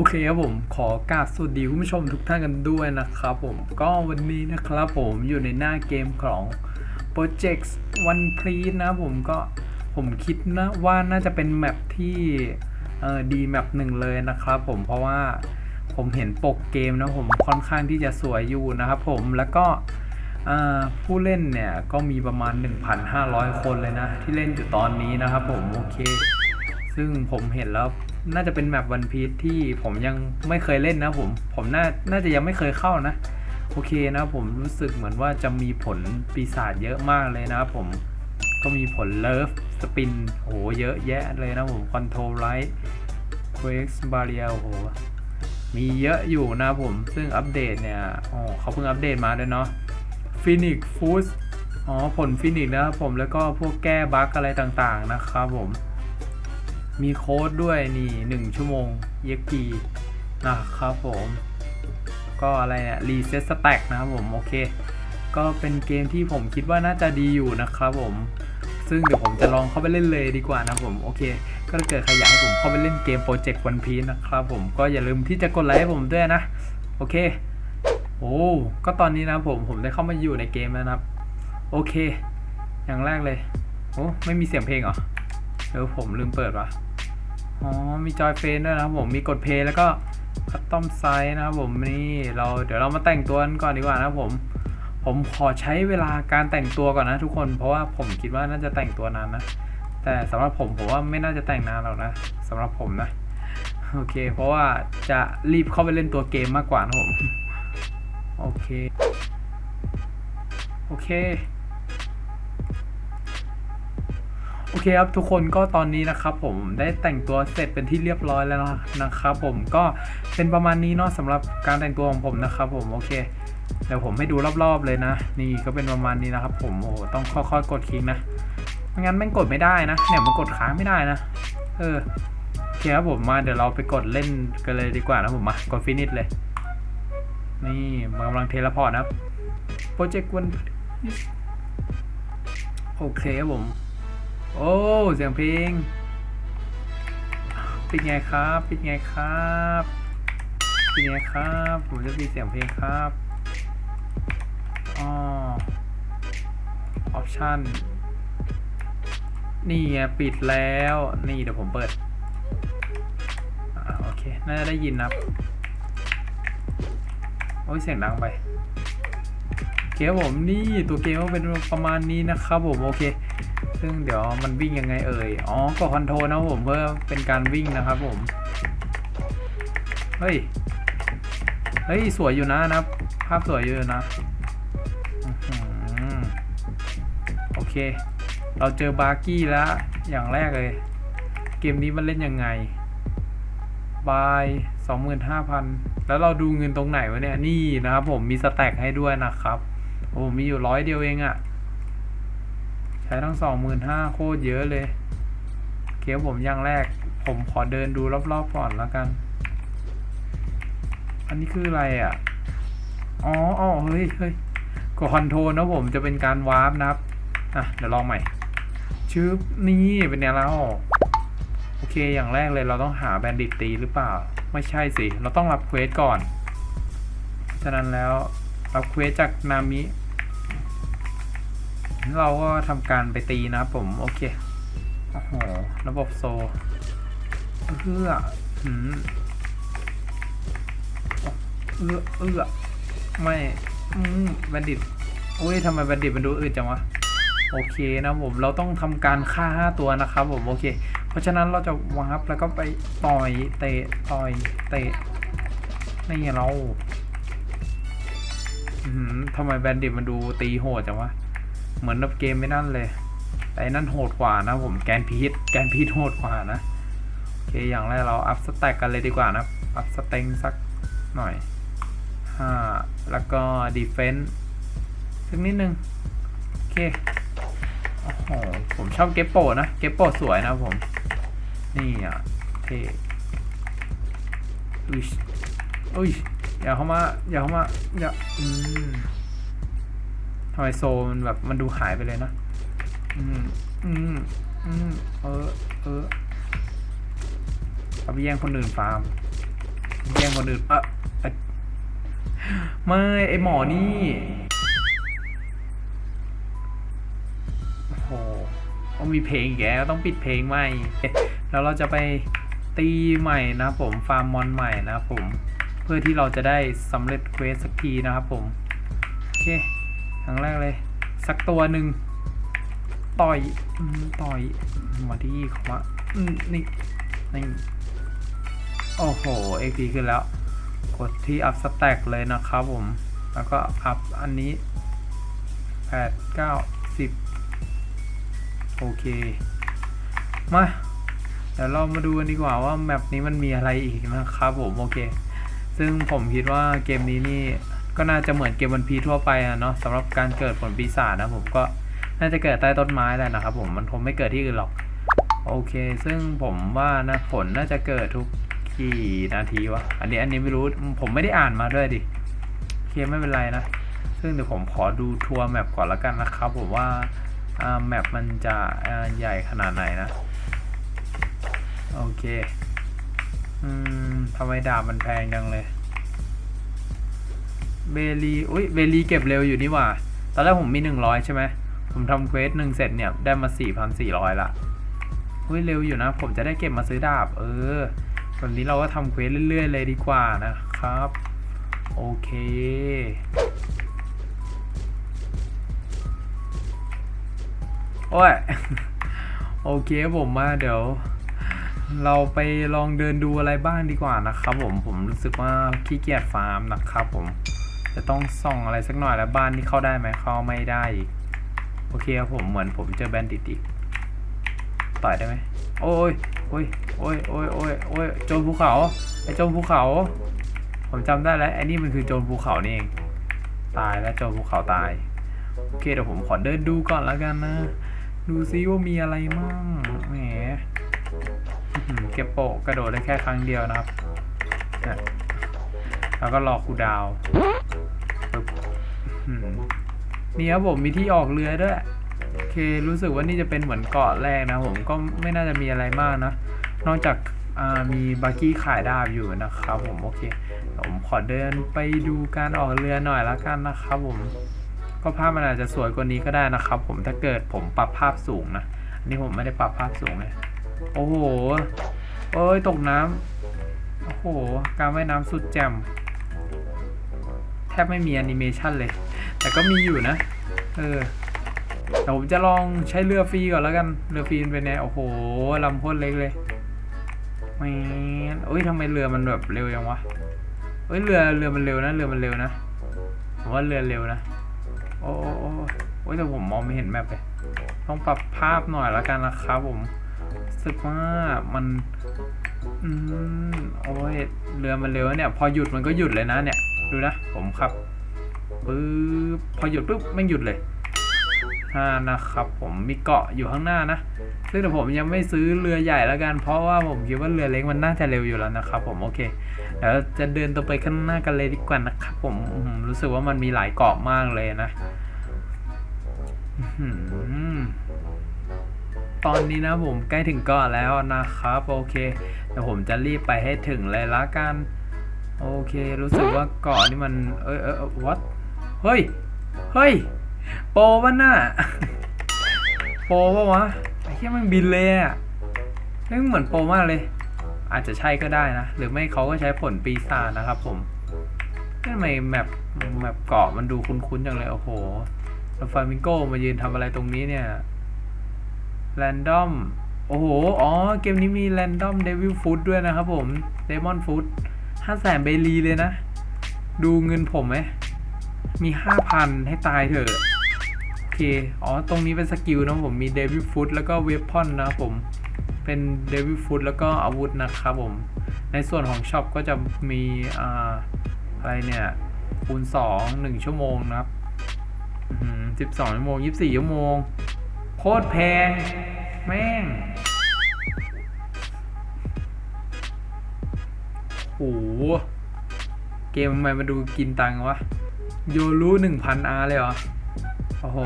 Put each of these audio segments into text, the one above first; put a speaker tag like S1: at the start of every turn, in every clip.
S1: โอเคครับผมขอกราบสวัสดีคุณผู้ชมทุกท่านกันด้วยนะครับผมก็วันนี้นะครับผมอยู่ในหน้าเกมของ Project One Piece นะผมก็ผมคิดนะว่าน่าจะเป็นแมปที่เออดีแมปหนึ่งเลยนะครับผมเพราะว่าผมเห็นปกเกมนะผมค่อนข้างที่จะสวยอยู่นะครับผมแล้วก็ผู้เล่นเนี่ยก็มีประมาณ 1,500 คนเลยนะ ที่เล่นอยู่ตอนนี้นะครับผมโอเค ซึ่งผมเห็นแล้ว น่าจะเป็นแมปวันพีทที่ผมยังไม่เคยเล่นนะผม ผมน่า น่าจะยังไม่เคยเข้านะ โอเคนะผมรู้สึกเหมือนว่าจะมีผลปีศาจเยอะมากเลยนะผม ก็มีผลเลิฟสปิน โห เยอะแยะเลยนะผมคอนโทรไลท์เควกส์บาเรียโห มีเยอะอยู่นะผม ซึ่งอัปเดตเนี่ย อ๋อเขาเพิ่งอัปเดตมาด้วยเนาะฟินิกฟูสอ๋อ ผลฟินิกนะครับผม แล้วก็พวกแก้บั๊กอะไรต่างๆนะครับผม มีโค้ดด้วยนี่1ชั่วโมง EXP นะครับผม ก็อะไรเนี่ยรีเซ็ตสแต็กนะครับผม โอเค ก็เป็นเกมที่ผมคิดว่าน่าจะดีอยู่นะครับผม ซึ่งเดี๋ยวผมจะลองเข้าไปเล่นเลยดีกว่านะผม โอเค ก็เกิดใครอยากให้ผมเข้าไปเล่นเกมโปรเจกต์วันพีนะครับผม ก็อย่าลืมที่จะกดไลค์ให้ผมด้วยนะ โอเค โอ้ ก็ตอนนี้นะผม ผมได้เข้ามาอยู่ในเกมแล้วนะครับ โอเค อย่างแรกเลย โอ้ ไม่มีเสียงเพลงเหรอเออผมลืมเปิดว่ะ อ๋อ มีจอยเฟนด้วยนะครับผม มีกดเพย์แล้วก็คัตตอมไซส์นะครับผมนี่เราเดี๋ยวเรามาแต่งตัวกันก่อนดีกว่านะครับผม ผมขอใช้เวลาการแต่งตัวก่อนนะทุกคน เพราะว่าผมคิดว่าน่าจะแต่งตัวนานนะ แต่สำหรับผมผมว่าไม่น่าจะแต่งนานหรอกนะสำหรับผมนะ โอเค เพราะว่าจะรีบเข้าไปเล่นตัวเกมมากกว่านะผม โอเค โอเค โอเคครับทุกคนก็ตอนนี้นะครับผมได้แต่งตัวเสร็จเป็นที่เรียบร้อยแล้วนะครับผมก็เป็นประมาณนี้เนาะสำหรับการแต่งตัวของผมนะครับผมโอเคเดี๋ยวผมให้ดูรอบๆเลยนะ นี่ก็เป็นประมาณนี้นะครับ ผมโอ้โหต้องค่อยๆกดคลิกนะไม่งั้นแม่งกดไม่ได้นะ เนี่ยมันกดค้างไม่ได้นะ เออโอเคครับผมมาเดี๋ยวเราไปกดเล่นกันเลยดีกว่านะผมมากดฟินิชเลย นี่มันกำลังเทเลพอร์ตนะครับโปรเจกต์วันโอเคครับผม โอ้ เสียงเพลง ปิดไงครับ ปิดไงครับ ปิดไงครับ ผมจะปิดเสียงเพลงครับอ๋อออปชั่นนี่ไงปิดแล้ว นี่เดี๋ยวผมเปิดอโอเค น่าจะได้ยินนะครับโอ้ยเสียงดังไปเคครับผมนี่ตัวเกมก็เป็นประมาณนี้นะครับผม โอเค ซึ่งเดี๋ยวมันวิ่งยังไงเอ่ย อ๋อกดคอนโทรลนะผมเพื่อเป็นการวิ่งนะครับผม เฮ้ย เฮ้ย สวยอยู่นะนะ ภาพสวยอยู่นะอโอเค เราเจอบาร์กี้แล้ว อย่างแรกเลย เกมนี้มันเล่นยังไง บาย25,000 แล้วเราดูเงินตรงไหนวะเนี่ย นี่นะครับผมมีสแต็กให้ด้วยนะครับ โอ้มีอยู่ร้อยเดียวเองอะใช้ทั้งสองหมื่นห้าโคตรเยอะเลยเคียวผมอย่างแรก ผมขอเดินดูรอบๆก่อนแล้วกัน อันนี้คืออะไรอะ อ๋ออ๋อเฮ้ยเฮ้ยกดคอนโทรลนะผมจะเป็นการวาร์ปนะครับ อะ เดี๋ยวลองใหม่ชืบนี่เป็นไงแล้วโอเคอย่างแรกเลยเราต้องหาแบนดิตตีหรือเปล่า ไม่ใช่สิ เราต้องรับเควสก่อน ฉะนั้นแล้วรับเควสจากนามิ เราก็ทำการไปตีนะครับผมโอเคโอ้โหระบบโซเอื้อหืมเอื้อเอื้อไม่อืมบัณฑิตโอ้ยทำไมบัณฑิตมันดูอืดจังวะโอเคนะผมเราต้องทำการฆ่าห้าตัวนะครับผมโอเค เพราะฉะนั้นเราจะวาร์ปแล้วก็ไปต่อยเตะต่อยเตะนี่ไงเราอืมทำไมแบนดิตมันดูตีโหดจังวะ เหมือนแบบเกมไม่นั่นเลย แต่อันนั่นโหดกว่านะผมแกนพีทแกนพีทโหดกว่านะโอเคอย่างแรกเราอัพสแต็กกันเลยดีกว่านะอัพสเต็งสักหน่อยห้าแล้วก็ดีเฟนส์สักนิดนึง โอเคโอ้โหผมชอบเก็บโปนะ เก็บโปสวยนะผม นี่อะเท่อุ้ยอุ้ยอย่าเข้ามา อย่าเข้ามา อย่า อืม ทำไมโซมันแบบมันดูหายไปเลยนะอืมอืมอืมเออเออเอาไปแย่งคนอื่นฟาร์มแย่งคนอื่นเอะเอไม่ไอหมอนี่โอ้โหต้องมีเพลงแกต้องปิดเพลงใหม่แล้วเราจะไปตีใหม่นะผมฟาร์มมอนใหม่นะผม เพื่อที่เราจะได้สำเร็จเควสสักทีนะครับผม โอเค ครั้งแรกเลย สักตัวหนึ่งต่อยต่อยมาที่ขว่านี่นี่โอ้โห XP ขึ้นแล้ว กดที่อัพสแต็กเลยนะครับผม แล้วก็อัพอันนี้แปดเก้าสิบโอเค มา เดี๋ยวเรามาดูกันดีกว่าว่าแมปนี้มันมีอะไรอีกนะครับผม โอเค ซึ่งผมคิดว่าเกมนี้นี่ ก็น่าจะเหมือนเกมวันพีทั่วไปอะเนาะสำหรับการเกิดผลปีศาจนะผมก็น่าจะเกิดใต้ต้นไม้แหละนะครับผมมันคงไม่เกิดที่อื่นหรอกโอเค ซึ่งผมว่านะผลน่าจะเกิดทุกกี่นาทีวะอันนี้อันนี้ไม่รู้ผมไม่ได้อ่านมาด้วยดิโอเคไม่เป็นไรนะ ซึ่งเดี๋ยวผมขอดูทัวร์แมปก่อนละกันนะครับผมว่าแมปมันจะใหญ่ขนาดไหนนะโอเค อืมทำไมดาบมันแพงจังเลย เบลีอุ้ยเบลีเก็บเร็วอยู่นี่หว่า ตอนแรกผมมีหนึ่งร้อยใช่ไหม ผมทำเควสหนึ่งเสร็จเนี่ย ได้มาสี่พันสี่ร้อยละอุ้ยเร็วอยู่นะ ผมจะได้เก็บมาซื้อดาบ เออวันนี้เราก็ทำเควสเรื่อยๆ เลยดีกว่านะครับ โอเคโอ้ยโอเคผมมาเดี๋ยว เราไปลองเดินดูอะไรบ้างดีกว่านะครับผมผมรู้สึกว่าขี้เกียจฟาร์มนะครับผม จะต้องส่องอะไรสักหน่อยแล้วบ้านนี่เข้าได้ไหมเข้าไม่ได้อีกโอเคครับผมเหมือนผมเจอแบนดิตอีกต่อยได้ไหมโอ้ยโอ้ยโอ้ยโอ้ยโอ้ยโอ้ยโจรภูเขาไอ้โจรภูเขา ผมจำได้แล้วไอ้นี่มันคือโจรภูเขานี่เองตายแล้วโจรภูเขาตายโอเคเดี๋ยวผมขอเดินดูก่อนแล้วกันนะ ดูซิว่ามีอะไรมั่งแหมเก็บโปะกระโดดได้แค่ครั้งเดียวนะครับแล้วก็รอคูดาว นี่ครับผมมีที่ออกเรือด้วยโอเครู้สึกว่านี่จะเป็นเหมือนเกาะแรกนะผมก็ไม่น่าจะมีอะไรมากนะ นอกจากมีบักกี้ขายดาบอยู่นะครับผมโอเคผมขอเดินไปดูการออกเรือหน่อยละกันนะครับผมก็ภาพมันอาจจะสวยกว่านี้ก็ได้นะครับ ผมถ้าเกิดผมปรับภาพสูงนะอันนี้ผมไม่ได้ปรับภาพสูงเลยโอ้โหโอ้ยตกน้ำโอ้โหการว่ายน้ำสุดแจ่มแทบไม่มีแอนิเมชันเลย แต่ก็มีอยู่นะ เออเดี๋ยวผมจะลองใช้เรือฟรีก่อนแล้วกัน เรือฟรีเป็นไงโอ้โหลำโคตรเล็กเลยแมนเอ้ยทำไมเรือมันแบบเร็วยังวะเอ้ยเรือเรือมันเร็วนะ เรือมันเร็วนะผมว่าเรือเร็วนะ โอ้โอ้โอ้โอ้ยแต่ผมมองไม่เห็นแมปเลย ต้องปรับภาพหน่อยแล้วกันนะครับผมรู้สึกว่ามัน อืมโอ้ยเรือมันเร็วเนี่ย พอหยุดมันก็หยุดเลยนะเนี่ย ดูนะ ผมขับ ปึ๊บพอหยุดปุ๊บไม่หยุดเลยอ่านะครับ ผมมีเกาะอยู่ข้างหน้านะซึ่งแต่ผมยังไม่ซื้อเรือใหญ่แล้วกัน เพราะว่าผมคิดว่าเรือเล็กมันน่าจะเร็วอยู่แล้วนะครับผมโอเคเดี๋ยวจะเดินตัวไปข้างหน้ากันเลยดีกว่านะครับผมรู้สึกว่ามันมีหลายเกาะมากเลยนะตอนนี้นะผมใกล้ถึงเกาะแล้วนะครับโอเคเดี๋ยวผมจะรีบไปให้ถึงเลยละกัน โอเค รู้สึกว่าเกาะนี่มัน เอ้ยเอ้ยเอ้ย what เฮ้ย เฮ้ย โปรวะน่ะโปรปะวะ ไอ้เหี้ยมันบินเลยอะเฮ้ยเหมือนโปรมากเลย อาจจะใช่ก็ได้นะ หรือไม่เขาก็ใช้ผลปีศาจนะครับผมทำไมแมปแมปเกาะมันดูคุ้นๆจังเลย โอ้โหแล้วฟามิงโกมายืนทำอะไรตรงนี้เนี่ย แรนดอม โอ้โห อ๋อ เกมนี้มีแรนดอมเดวิลฟูดด้วยนะครับผม เดมอนฟูดห้าแสนเบลีเลยนะ ดูเงินผมไหม มีห้าพันให้ตายเถอะ โอเค อ๋อ ตรงนี้เป็นสกิลนะผมมีเดวิลฟูดแล้วก็เวพอนนะครับผม เป็นเดวิลฟูดแล้วก็อาวุธนะครับผม ในส่วนของช็อปก็จะมีอ่าอะไรเนี่ยคูณสองหนึ่งชั่วโมงนะครับสิบสองชั่วโมงยี่สิบสี่ชั่วโมง โคตรแพง แม่งโหเกมทำไมมาดูกินตังวะ โยรู้หนึ่งพันอาร์เลยเหรอ โอ้โห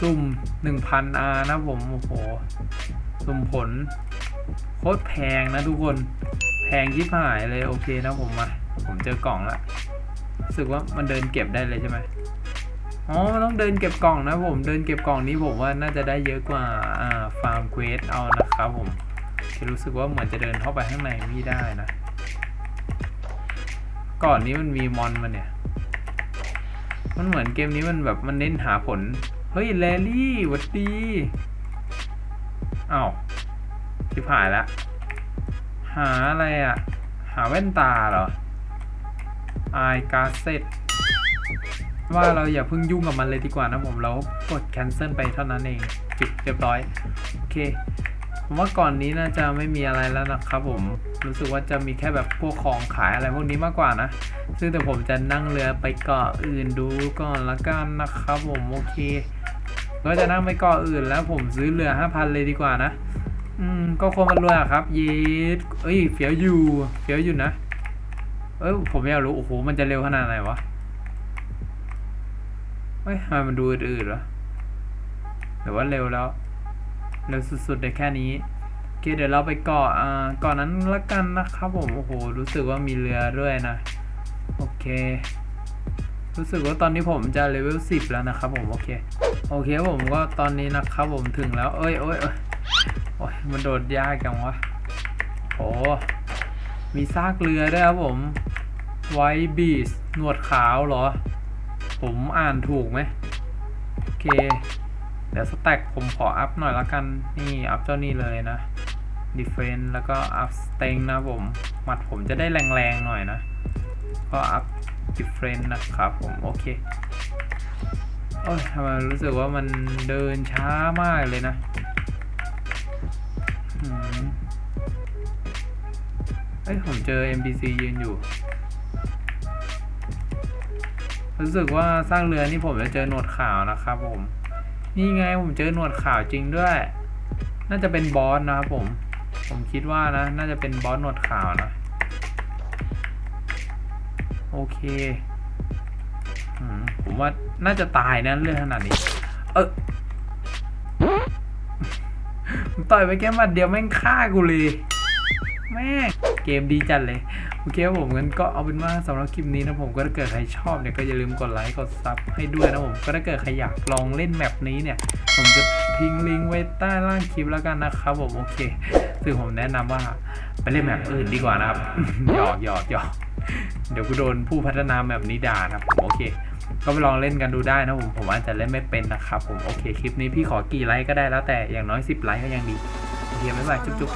S1: ซุ่มหนึ่งพันอาร์นะผม โอ้โห สุ่มผล โคตรแพงนะทุกคน แพงยิบหายเลย โอเคนะผมมา ผมเจอกล่องละรู้สึกว่ามันเดินเก็บได้เลยใช่ไหมอ๋อ มันต้องเดินเก็บกล่องนะผม เดินเก็บกล่องนี้ผมว่าน่าจะได้เยอะกว่า อ่า ฟาร์มเควสเอานะครับผมรู้สึกว่าเหมือนจะเดินเข้าไปข้างในไม่ได้นะ ก่อนนี้มันมีมอนมาเนี่ย มันเหมือนเกมนี้มันแบบมันเน้นหาผล เฮ้ยแลลี่วัดดีอ้าวชิบหายแล้วหาอะไรอะหาแว่นตาเหรอไอกาเซ็ตว่าเราอย่าเพิ่งยุ่งกับมันเลยดีกว่านะผม เรากด cancel ไปเท่านั้นเอง ปิดเรียบร้อย โอเค ผมว่าก่อนนี้น่าจะไม่มีอะไรแล้วนะครับผมรู้สึกว่าจะมีแค่แบบพวกของขายอะไรพวกนี้มากกว่านะ ซึ่งแต่ผมจะนั่งเรือไปเกาะอื่นดูก่อนละกันนะครับผมโอเค ก็จะนั่งไปเกาะอื่นแล้วผมซื้อเรือห้าพันเลยดีกว่านะ อืมก็คงมันรวยครับเยสเอ้ยเฟียวอยู่เฟียวอยู่นะเอ้ยผมอยากรู้โอ้โหมันจะเร็วขนาดไหนวะเฮ้ยทำไมมันดูอืดๆวะหรือว่าเร็วแล้ว เร็วสุดๆได้แค่นี้โอเคเดี๋ยวเราไปเกาะอ่าเกาะนั้นละกันนะครับผมโอ้โหรู้สึกว่ามีเรือด้วยนะโอเค รู้สึกว่าตอนนี้ผมจะเลเวลสิบแล้วนะครับผมโอเคโอเคผมก็ตอนนี้นะครับผมถึงแล้ว เอ้ยเอ้ยเอ้ยโอ้ยมันโดดยากจังวะโอ้มีซากเรือด้วยครับผมไวบีสหนวดขาวเหรอ ผมอ่านถูกไหมโอเค เดี๋ยวสแต็กผมขออัพหน่อยละกัน นี่อัพเจ้านี่เลยนะ Defense แล้วก็อัพสเต็งนะผม หมัดผมจะได้แรงๆหน่อยนะ ก็อัพ Defense นะครับผม โอเค โอ้ยทำไมรู้สึกว่ามันเดินช้ามากเลยนะอืมเอ้ย ผมเจอ NPC ยืนอยู่ รู้สึกว่าสร้างเรือนี่ผมจะเจอหนวดขาวนะครับผม นี่ไงผมเจอหนวดขาวจริงด้วย น่าจะเป็นบอสนะครับผม ผมคิดว่านะ น่าจะเป็นบอสหนวดขาวนะ โอเคผมว่าน่าจะตายนะเรื่องขนาดนี้ เออต่อยไปแค่มัดเดียวแม่งฆ่ากูเลย แม่ เกมดีจัดเลย โอเคครับผมงั้นก็เอาเป็นว่าสำหรับคลิปนี้นะผมก็ถ้าเกิดใครชอบเนี่ยก็อย่าลืมกดไลค์กดซับให้ด้วยนะผมก็ถ้าเกิดใครอยากลองเล่นแมปนี้เนี่ย ผมจะทิ้งลิงก์ไว้ใต้ล่างคลิปแล้วกันนะครับผมโอเคซึ่งผมแนะนำว่าไปเล่นแมปอื่นดีกว่านะครับหยอกหยอกหยอกเดี๋ยวกูโดนผู้พัฒนาแมปนี้ด่านะผมโอเคก็ไปลองเล่นกันดูได้นะผม ผมอาจจะเล่นไม่เป็นนะครับผม โอเค คลิปนี้พี่ขอกี่ไลค์ก็ได้แล้วแต่อย่างน้อย 10 ไลค์ก็ยังดี โอเค บ๊ายบาย จุ๊บ